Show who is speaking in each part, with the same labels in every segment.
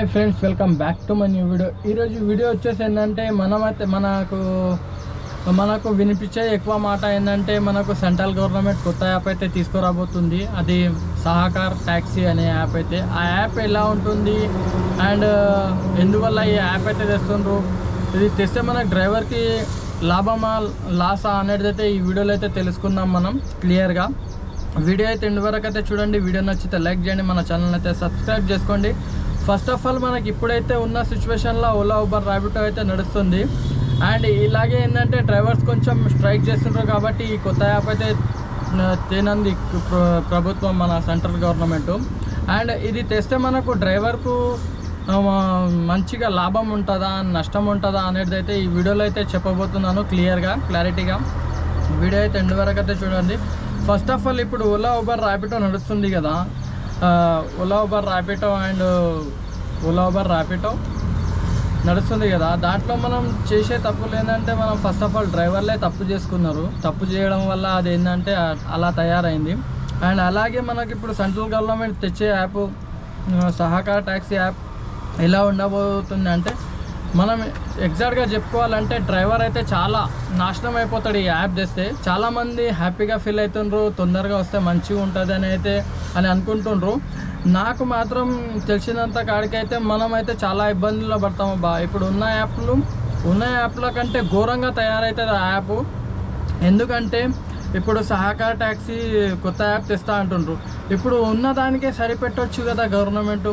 Speaker 1: Hi friends welcome back to my new video. ఈరోజు video వచ్చేసి ఏంటంటే మనమైతే మనకు మనకు వినిపించే ఎక్కువ మాట ఏంటంటే మనకు సెంట్రల్ గవర్నమెంట్ కొత్త యాప్ అయితే తీసుకురాబోతుంది. అది సహకార్ ట్యాక్సీ అనే యాప్ అయితే. ఆ యాప్ ఎలా ఉంటుంది అండ్ ఎందువల్ల ఈ యాప్ అయితే తెస్తుండ్రు? ఇది తెస్తే మన డ్రైవర్కి లాభమా లాసా అనేది అయితే ఈ వీడియోలో అయితే తెలుసుకుందాం మనం క్లియర్గా. వీడియో అయితే ఎండు వరకు అయితే చూడండి. వీడియో నచ్చితే లైక్ చేయండి. మన ఛానల్ అయితే సబ్స్క్రైబ్ చేసుకోండి. ఫస్ట్ ఆఫ్ ఆల్ మనకి ఇప్పుడైతే ఉన్న సిచ్యువేషన్లో ఓలా ఊబర్ ర్యాబిటో అయితే నడుస్తుంది. అండ్ ఇలాగే ఏంటంటే డ్రైవర్స్ కొంచెం స్ట్రైక్ చేస్తుంటారు కాబట్టి ఈ కొత్త యాప్ అయితే తేనంది ప్రభుత్వం మన సెంట్రల్ గవర్నమెంట్ అండ్ ఇది తెస్తే మనకు డ్రైవర్కు మంచిగా లాభం ఉంటుందా నష్టం ఉంటుందా అనేది అయితే ఈ వీడియోలో అయితే చెప్పబోతున్నాను క్లియర్గా క్లారిటీగా వీడియో అయితే ఎండు వరకు అయితే చూడండి. ఫస్ట్ ఆఫ్ ఆల్ ఇప్పుడు ఓలా ఊబర్ ర్యాపిటో నడుస్తుంది కదా. Ola Uber Rapido and Ola Uber Rapido నడుస్తుంది కదా. దాంట్లో మనం చేసే తప్పులు ఏంటంటే మనం ఫస్ట్ ఆఫ్ ఆల్ డ్రైవర్లే తప్పు చేసుకున్నారు. తప్పు చేయడం వల్ల అది ఏంటంటే అలా తయారైంది. అండ్ అలాగే మనకి ఇప్పుడు సెంట్రల్ గవర్నమెంట్ తెచ్చే యాప్ సహకార ట్యాక్సీ యాప్ ఎలా ఉండబోతుంది అంటే మనం ఎగ్జాక్ట్గా చెప్పుకోవాలంటే డ్రైవర్ అయితే చాలా నాశనం అయిపోతాడు ఈ యాప్ తెస్తే. చాలామంది హ్యాపీగా ఫీల్ అవుతుండ్రు తొందరగా వస్తే మంచిగా ఉంటుంది అని అయితే అని అనుకుంటుండ్రు. నాకు మాత్రం తెలిసినంత కాడికైతే మనం అయితే చాలా ఇబ్బందుల్లో పడతాము బా ఇప్పుడు ఉన్న యాప్లు ఉన్న యాప్ల కంటే ఘోరంగా తయారవుతుంది ఆ యాప్. ఎందుకంటే ఇప్పుడు సహకార ట్యాక్సీ కొత్త యాప్ తెస్తా అంటుండ్రు. ఇప్పుడు ఉన్న దానికే సరిపెట్టవచ్చు కదా గవర్నమెంట్.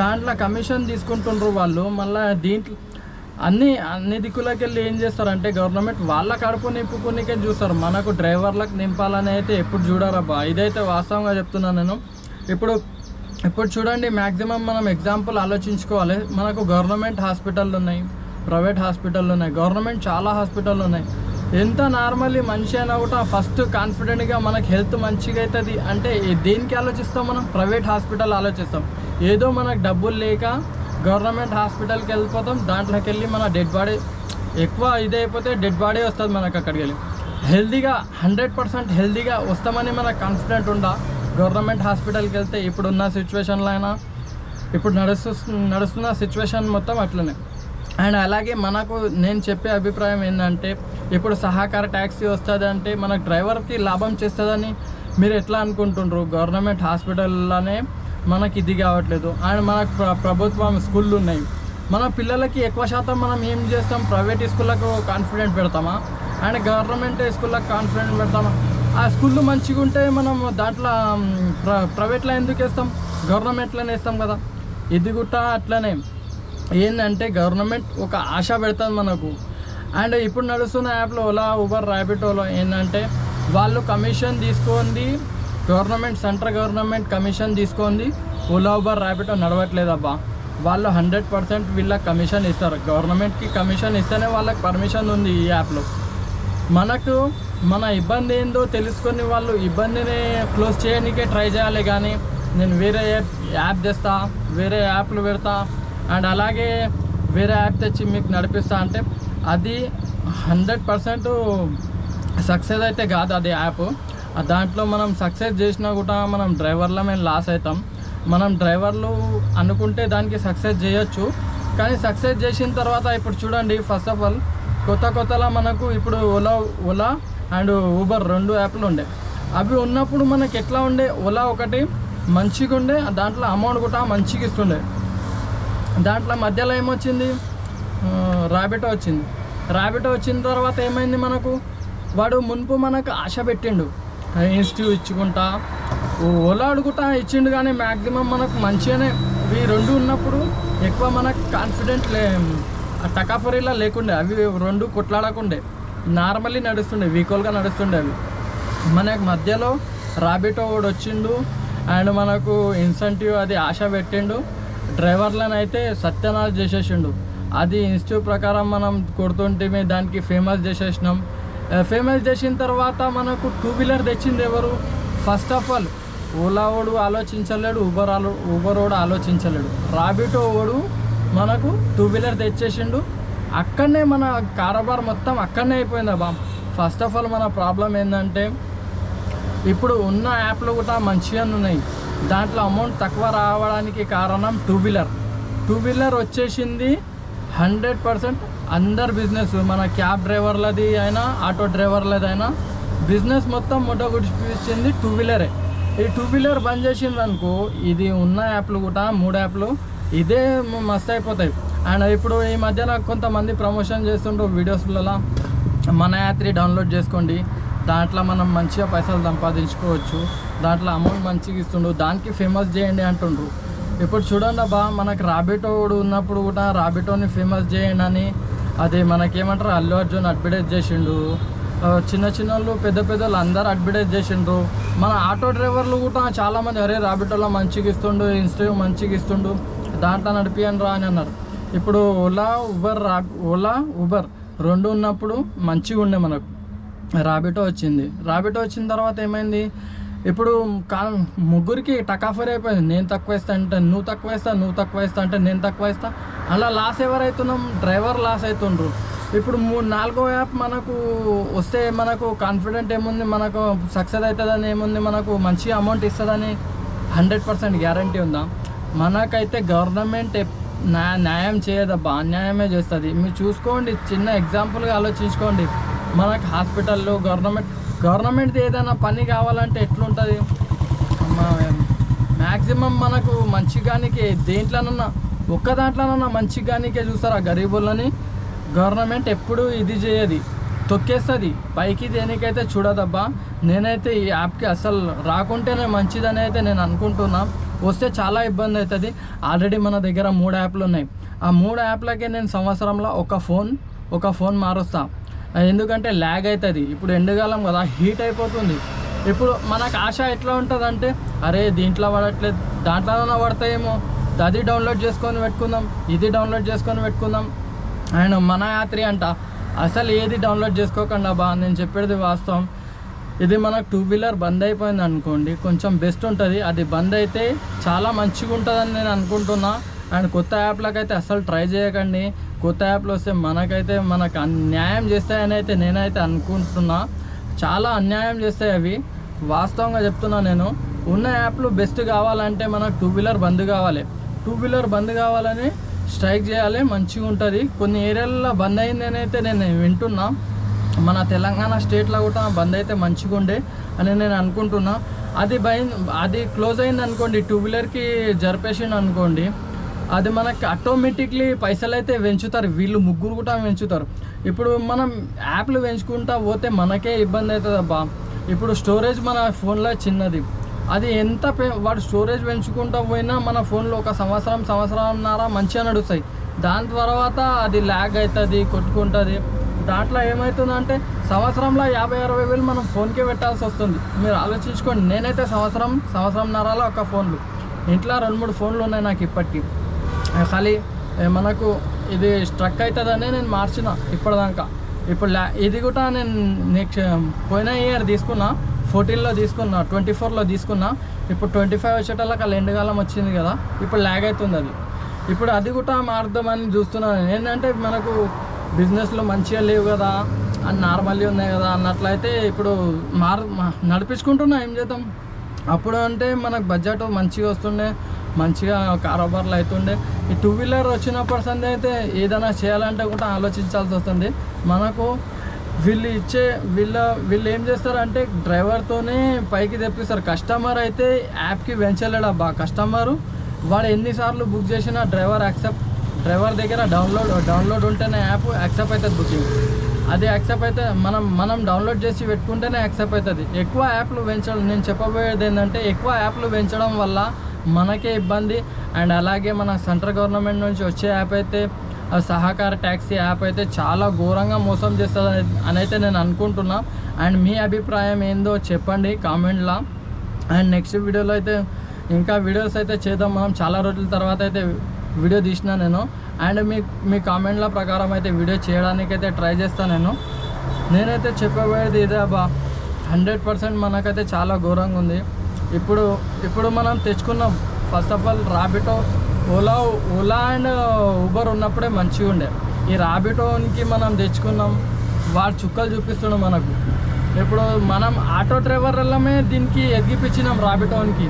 Speaker 1: దాంట్లో కమిషన్ తీసుకుంటుండ్రు వాళ్ళు మళ్ళీ దీంట్లో అన్ని అన్ని దిక్కులకి వెళ్ళి ఏం చేస్తారంటే గవర్నమెంట్ వాళ్ళ కడుపు నింపుకునికే చూస్తారు. మనకు డ్రైవర్లకు నింపాలని అయితే ఎప్పుడు చూడరబ్బా ఇదైతే వాస్తవంగా చెప్తున్నాను నేను. ఇప్పుడు ఇప్పుడు చూడండి మ్యాక్సిమం మనం ఎగ్జాంపుల్ ఆలోచించుకోవాలి. మనకు గవర్నమెంట్ హాస్పిటల్ ఉన్నాయి ప్రైవేట్ హాస్పిటల్ ఉన్నాయి గవర్నమెంట్ చాలా హాస్పిటల్ ఉన్నాయి. ఎంత నార్మల్లీ మనిషి అయినా కూడా ఫస్ట్ కాన్ఫిడెంట్గా మనకి హెల్త్ మంచిగా అవుతుంది అంటే దేనికి ఆలోచిస్తాం మనం? ప్రైవేట్ హాస్పిటల్ ఆలోచిస్తాం. ఏదో మనకు డబ్బులు లేక గవర్నమెంట్ హాస్పిటల్కి వెళ్ళిపోతాం దాంట్లోకి వెళ్ళి మన డెడ్ బాడీ ఎక్కువ ఇదైపోతే డెడ్ బాడీ వస్తుంది మనకు అక్కడికి వెళ్ళి హెల్దీగా హండ్రెడ్ పర్సెంట్ హెల్దీగా వస్తామని మనకు కాన్ఫిడెంట్ ఉందా గవర్నమెంట్ హాస్పిటల్కి వెళ్తే ఇప్పుడున్న సిచ్యువేషన్లో అయినా ఇప్పుడు నడుస్తు నడుస్తున్న సిచ్యువేషన్ మొత్తం అట్లనే. అండ్ అలాగే మనకు నేను చెప్పే అభిప్రాయం ఏంటంటే ఇప్పుడు సహకార ట్యాక్సీ వస్తుంది అంటే మనకు డ్రైవర్కి లాభం చేస్తుందని మీరు ఎట్లా అనుకుంటుండ్రు? గవర్నమెంట్ హాస్పిటల్లోనే మనకి ఇది కావట్లేదు. అండ్ మనకు ప్రభుత్వం స్కూళ్ళు ఉన్నాయి మన పిల్లలకి ఎక్కువ శాతం మనం ఏం చేస్తాం? ప్రైవేట్ స్కూళ్ళకు కాన్ఫిడెంట్ పెడతామా? అండ్ గవర్నమెంట్ స్కూళ్ళకు కాన్ఫిడెంట్ పెడతామా? ఆ స్కూళ్ళు మంచిగా ఉంటే మనం దాంట్లో ప్ర ప్రైవేట్లో ఎందుకు వేస్తాం? గవర్నమెంట్లోనే వేస్తాం కదా. ఇది కూడా అట్లనే. ఏంటంటే గవర్నమెంట్ ఒక ఆశ పెడుతుంది మనకు. అండ్ ఇప్పుడు నడుస్తున్న యాప్లో ఓలా ఊబర్ ర్యాపిటోలో ఏంటంటే వాళ్ళు కమిషన్ తీసుకుంది గవర్నమెంట్ సెంట్రల్ గవర్నమెంట్ కమిషన్ తీసుకుంది ఓలా ఊబర్ ర్యాపిటో నడవట్లేదబ్బా వాళ్ళు హండ్రెడ్ పర్సెంట్ వీళ్ళకి కమిషన్ ఇస్తారు. గవర్నమెంట్కి కమిషన్ ఇస్తేనే వాళ్ళకి పర్మిషన్ ఉంది ఈ యాప్లో. మనకు మన ఇబ్బంది ఏందో తెలుసుకొని వాళ్ళు ఇబ్బందిని క్లోజ్ చేయడానికే ట్రై చేయాలి కానీ నేను వేరే యాప్ యాప్ తెస్తా వేరే యాప్లు పెడతా అండ్ అలాగే వేరే యాప్ తెచ్చి మీకు నడిపిస్తా అంటే అది హండ్రెడ్ పర్సెంట్ సక్సెస్ అయితే కాదు అది యాప్. దాంట్లో మనం సక్సెస్ చేసినా కూడా మనం డ్రైవర్లో మేము లాస్ అవుతాం. మనం డ్రైవర్లు అనుకుంటే దానికి సక్సెస్ చేయొచ్చు. కానీ సక్సెస్ చేసిన తర్వాత ఇప్పుడు చూడండి ఫస్ట్ ఆఫ్ ఆల్ కొత్త కొత్తలా మనకు ఇప్పుడు ఓలా ఓలా అండ్ ఊబర్ రెండు యాప్లు ఉండే. అవి ఉన్నప్పుడు మనకి ఎట్లా ఉండే? ఓలా ఒకటి మంచిగా ఉండే దాంట్లో అమౌంట్ కూడా మంచిగా ఇస్తుండే. దాంట్లో మధ్యలో ఏమొచ్చింది? రాబిటో వచ్చింది. రాబిటో వచ్చిన తర్వాత ఏమైంది మనకు? వాడు మున్పు మనకు ఆశ పెట్టిండు. ఇన్స్టిట్యూట్ ఇచ్చుకుంటా ఓలా ఇచ్చిండు కానీ మ్యాక్సిమం మనకు మంచిగానే ఇవి రెండు ఉన్నప్పుడు ఎక్కువ మనకు కాన్ఫిడెంట్ లే టకాఫరీలా లేకుండే. అవి రెండు కొట్లాడకుండే. నార్మల్లీ నడుస్తుండే వీక్వల్గా నడుస్తుండే అవి. మనకు మధ్యలో రాబిటో వాడు వచ్చిండు. అండ్ మనకు ఇన్సెంటివ్ అది ఆశ పెట్టిండు. డ్రైవర్లను అయితే సత్యనాశ చేసేసిండు. అది ఇన్స్టిట్యూట్ ప్రకారం మనం కొడుతుంటే దానికి ఫేమస్ చేసేసినాం. ఫేమస్ చేసిన తర్వాత మనకు టూ వీలర్ తెచ్చింది ఎవరు? ఫస్ట్ ఆఫ్ ఆల్ ఓలా వాడు ఆలోచించలేడు ఊబర్ ఆలో ఊబర్ వాడు ఆలోచించలేడు. రాబిటో వాడు మనకు టూ వీలర్ తెచ్చేసిండు. అక్కడనే మన కారోబార్ మొత్తం అక్కడనే అయిపోయింది బా ఫస్ట్ ఆఫ్ ఆల్ మన ప్రాబ్లం ఏంటంటే ఇప్పుడు ఉన్న యాప్లు కూడా మంచిగా ఉన్నాయి. దాంట్లో అమౌంట్ తక్కువ రావడానికి కారణం టూ వీలర్. టూ వీలర్ వచ్చేసింది హండ్రెడ్ పర్సెంట్ అందరు బిజినెస్ మన క్యాబ్ డ్రైవర్లది అయినా ఆటో డ్రైవర్లది అయినా బిజినెస్ మొత్తం మొట్ట గుడిపించింది టూ వీలరే. ఈ టూ వీలర్ బంద్ చేసింది అనుకో ఇది ఉన్న యాప్లు కూడా మూడు యాప్లు ఇదే మ- మస్తు అయిపోతాయి. అండ్ ఇప్పుడు ఈ మధ్యన కొంతమంది ప్రమోషన్ చేస్తుండ్రు వీడియోస్లలో. మన యాత్రి డౌన్లోడ్ చేసుకోండి. దాంట్లో మనం మంచిగా పైసలు సంపాదించుకోవచ్చు. దాంట్లో అమౌంట్ మంచిగా ఇస్తుండ్రు దానికి ఫేమస్ చేయండి అంటుండ్రు. ఇప్పుడు చూడండి అబ్బా మనకు రాబిటోడు ఉన్నప్పుడు కూడా రాబిటోని ఫేమస్ చేయండి అని అది మనకేమంటారు? అల్లు అర్జున్ అడ్వర్టైజ్ చేసిండు. చిన్న చిన్న వాళ్ళు పెద్ద పెద్ద వాళ్ళు అందరు అడ్వర్టైజ్ చేసిండ్రు. మన ఆటో డ్రైవర్లు కూడా చాలామంది అరే రాబిటోలో మంచిగా ఇస్తుండు ఇన్స్టా మంచిగా ఇస్తుండు దాంట్లో నడిపియండి రా అని అన్నారు. ఇప్పుడు ఓలా ఉబర్ రా ఓలా ఉబర్ రెండు ఉన్నప్పుడు మంచిగా ఉండే మనకు. రాబిటో వచ్చింది. రాబిటో వచ్చిన తర్వాత ఏమైంది? ఇప్పుడు కా ముగ్గురికి టకాఫర్ అయిపోయింది. నేను తక్కువ ఇస్తా అంటే నువ్వు తక్కువ వేస్తా నువ్వు తక్కువ వేస్తా అంటే నేను తక్కువ వేస్తా. అలా లాస్ ఎవరైతున్నాం? డ్రైవర్ లాస్ అవుతుండ్రు ఇప్పుడు మూడు నాలుగో యాప్ మనకు వస్తే మనకు కాన్ఫిడెంట్ ఏముంది? మనకు సక్సెస్ అవుతుందని ఏముంది? మనకు మంచి అమౌంట్ ఇస్తుందని హండ్రెడ్ పర్సెంట్ గ్యారంటీ ఉందా? మనకైతే గవర్నమెంట్ న్యాయం చేయదబ్బా అన్యాయమే చేస్తుంది. మీరు చూసుకోండి. చిన్న ఎగ్జాంపుల్గా ఆలోచించుకోండి. మనకు హాస్పిటల్లో గవర్నమెంట్ గవర్నమెంట్ది ఏదైనా పని కావాలంటే ఎట్లుంటుంది? మ్యాక్సిమం మనకు మంచిగానికి దేంట్లోనన్నా ఒక్క దాంట్లోనన్నా మంచిగానికే చూస్తారు ఆ గరీబులని? గవర్నమెంట్ ఎప్పుడు ఇది చేయదు తొక్కేస్తుంది. పైకి దేనికైతే చూడదబ్బా నేనైతే ఈ యాప్కి అసలు రాకుంటేనే మంచిదని అయితే నేను అనుకుంటున్నా. వస్తే చాలా ఇబ్బంది అవుతుంది. ఆల్రెడీ మన దగ్గర మూడు యాప్లు ఉన్నాయి. ఆ మూడు యాప్లకే నేను సంవత్సరంలో ఒక ఫోన్ ఒక ఫోన్ మారుస్తాను ఎందుకంటే ల్యాగ్ అవుతుంది ఇప్పుడు ఎండకాలం కదా హీట్ అయిపోతుంది. ఇప్పుడు మనకు ఆశ ఎట్లా ఉంటుంది అంటే అరే దీంట్లో పడట్లేదు దాంట్లోనే పడతాయేమో. అది డౌన్లోడ్ చేసుకొని పెట్టుకుందాం ఇది డౌన్లోడ్ చేసుకొని పెట్టుకుందాం. అండ్ మన యాత్రి అంట అసలు ఏది డౌన్లోడ్ చేసుకోకుండా బా నేను చెప్పేది వాస్తవం. ఇది మనకు టూ వీలర్ బంద్ అయిపోయింది అనుకోండి కొంచెం బెస్ట్ ఉంటుంది. అది బంద్ అయితే చాలా మంచిగా ఉంటుందని నేను అనుకుంటున్నా. అండ్ కొత్త యాప్లకు అయితే అస్సలు ట్రై చేయకండి. కొత్త యాప్లు వస్తే మనకైతే మనకు అన్యాయం చేస్తాయని అయితే నేనైతే అనుకుంటున్నా. చాలా అన్యాయం చేస్తాయి అవి. వాస్తవంగా చెప్తున్నా నేను. ఉన్న యాప్లు బెస్ట్ కావాలంటే మనకు టూ వీలర్ బంద్ కావాలి. టూ వీలర్ బంద్ కావాలని స్ట్రైక్ చేయాలి. మంచిగా ఉంటుంది. కొన్ని ఏరియాల్లో బంద్ అయిందని అయితే నేను వింటున్నా. మన తెలంగాణ స్టేట్లో కూడా బంద్ అయితే మంచిగా ఉండే అని నేను అనుకుంటున్నా. అది బై అది క్లోజ్ అయింది అనుకోండి టూ వీలర్కి జరిపేసిండు అనుకోండి. అది మనకి ఆటోమేటిక్లీ పైసలు అయితే పెంచుతారు. వీళ్ళు ముగ్గురు కూడా పెంచుతారు. ఇప్పుడు మనం యాప్లు పెంచుకుంటా పోతే మనకే ఇబ్బంది అవుతుంది అబ్బా. ఇప్పుడు స్టోరేజ్ మన ఫోన్లో చిన్నది. అది ఎంత పె- వాడు స్టోరేజ్ పెంచుకుంటా పోయినా మన ఫోన్లో ఒక సంవత్సరం సంవత్సరంన్నర మంచిగా నడుస్తాయి. దాని తర్వాత అది ల్యాగ్ అవుతుంది కొట్టుకుంటుంది. దాంట్లో ఏమవుతుందంటే సంవత్సరంలో యాభై అరవై వేలు మనం ఫోన్కే పెట్టాల్సి వస్తుంది. మీరు ఆలోచించుకోండి. నేనైతే సంవత్సరం సంవత్సరంన్నరలో ఒక ఫోన్లు ఇంట్లో రెండు మూడు ఫోన్లు ఉన్నాయి నాకు ఇప్పటికీ. ఖాళీ. మనకు ఇది స్ట్రక్ అవుతుందనే నేను మార్చిన ఇప్పటిదాకా. ఇప్పుడు ల్యా ఇది కూడా నేను నెక్స్ట్ పోయిన ఇయర్ తీసుకున్నా ఫోర్టీన్లో తీసుకున్నా ట్వంటీ ఫోర్లో తీసుకున్నా ఇప్పుడు ట్వంటీ ఫైవ్ వచ్చేటల్లా అలా ఎండకాలం వచ్చింది కదా ఇప్పుడు ల్యాగ్ అవుతుంది అది. ఇప్పుడు అది కూడా మారుద్దామని చూస్తున్నాను. ఏంటంటే మనకు బిజినెస్లో మంచిగా లేవు కదా అని నార్మల్గా ఉన్నాయి కదా అన్నట్లయితే ఇప్పుడు మార్ నడిపించుకుంటున్నా ఏం చేద్దాం? అప్పుడు అంటే మనకు బడ్జెట్ మంచిగా వస్తుండే మంచిగా కారోబార్లు అవుతుండే ఈ టూ వీలర్ వచ్చినప్పటి సంది అయితే ఏదైనా చేయాలంటే కూడా ఆలోచించాల్సి వస్తుంది. మనకు వీళ్ళు ఇచ్చే వీళ్ళ వీళ్ళు ఏం చేస్తారంటే డ్రైవర్తోనే పైకి తెప్పిస్తారు. కస్టమర్ అయితే యాప్కి వెంచలేడు అబ్బా. కస్టమరు వాడు ఎన్నిసార్లు బుక్ చేసినా డ్రైవర్ యాక్సెప్ట్ డ్రైవర్ దగ్గర డౌన్లోడ్ డౌన్లోడ్ ఉంటేనే యాప్ యాక్సెప్ట్ అవుతుంది బుకింగ్. అది యాక్సెప్ట్ అయితే మనం మనం డౌన్లోడ్ చేసి పెట్టుకుంటేనే యాక్సెప్ట్ అవుతుంది. ఎక్కువ యాప్లు పెంచడం నేను చెప్పబోయేది ఏంటంటే ఎక్కువ యాప్లు పెంచడం వల్ల మనకే ఇబ్బంది. అండ్ అలాగే మన సెంట్రల్ గవర్నమెంట్ నుంచి వచ్చే యాప్ అయితే సహకార ట్యాక్సీ యాప్ అయితే చాలా ఘోరంగా మోసం చేస్తుంది అని- అని అయితే నేను అనుకుంటున్నా. అండ్ మీ అభిప్రాయం ఏందో చెప్పండి కామెంట్లో. అండ్ నెక్స్ట్ వీడియోలో అయితే ఇంకా వీడియోస్ అయితే చేద్దాం. మనం చాలా రోజుల తర్వాత అయితే వీడియో తీసిన నేను. అండ్ మీ మీ కామెంట్ల ప్రకారం అయితే వీడియో చేయడానికి అయితే ట్రై చేస్తాను నేను. నేనైతే చెప్పబోయేది ఇదే అబ్బా. హండ్రెడ్ పర్సెంట్ మనకైతే చాలా ఘోరంగా ఉంది. ఇప్పుడు ఇప్పుడు మనం తెచ్చుకున్నాం. First of all Rapido Ola Ola and Uber ఉన్నప్పుడే మంచిగా ఉండే. ఈ రాబిటోన్కి మనం తెచ్చుకున్నాం. వాడు చుక్కలు చూపిస్తున్నాం మనకు. ఇప్పుడు మనం ఆటో డ్రైవర్లమే దీనికి ఎదిగిపించినాం రాబిటోన్కి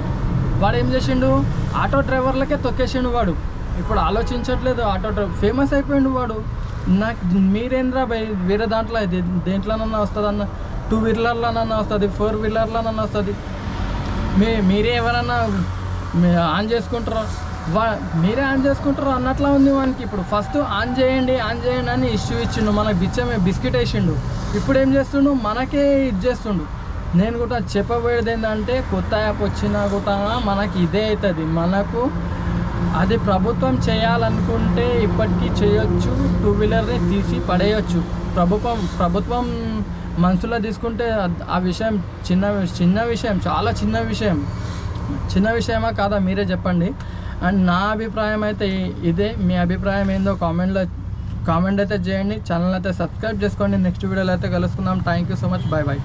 Speaker 1: వాడు ఏం చేసిండు? ఆటో డ్రైవర్లకే తొక్కేసిండు వాడు. ఇప్పుడు ఆలోచించట్లేదు ఆటో డ్రైవర్ ఫేమస్ అయిపోయిండు వాడు. నాకు మీరేంద్రా భయ్ వేరే దాంట్లో ఇది దేంట్లోనన్నా వస్తుంది అన్న టూ వీలర్లోనన్నా వస్తుంది ఫోర్ వీలర్లోనన్నా వస్తుంది. మీ మీరే ఎవరన్నా ఆన్ చేసుకుంటారా? వా మీరే ఆన్ చేసుకుంటారు అన్నట్లా ఉంది మనకి ఇప్పుడు. ఫస్ట్ ఆన్ చేయండి ఆన్ చేయండి అని ఇష్యూ ఇచ్చిండు. మనకు బిచ్చమే బిస్కెట్ వేసిండు. ఇప్పుడు ఏం చేస్తుండు? మనకే ఇది చేస్తుండు. నేను కూడా చెప్పబోయేది ఏంటంటే కొత్త యాప్ వచ్చినా కూడా మనకి ఇదే అవుతుంది. మనకు అది ప్రభుత్వం చేయాలనుకుంటే ఇప్పటికీ చేయొచ్చు టూ వీలర్ని తీసి పడేయచ్చు. ప్రభుత్వం ప్రభుత్వం మనసులో తీసుకుంటే ఆ విషయం చిన్న చిన్న విషయం చాలా చిన్న విషయం. చిన్న విషయమా కాదా మీరే చెప్పండి. అండ్ నా అభిప్రాయం అయితే ఇదే. మీ అభిప్రాయం ఏందో కామెంట్లో కామెంట్ అయితే చేయండి. ఛానల్ అయితే సబ్స్క్రైబ్ చేసుకోండి. నెక్స్ట్ వీడియోలో అయితే కలుసుకుందాం. Thank you so much bye bye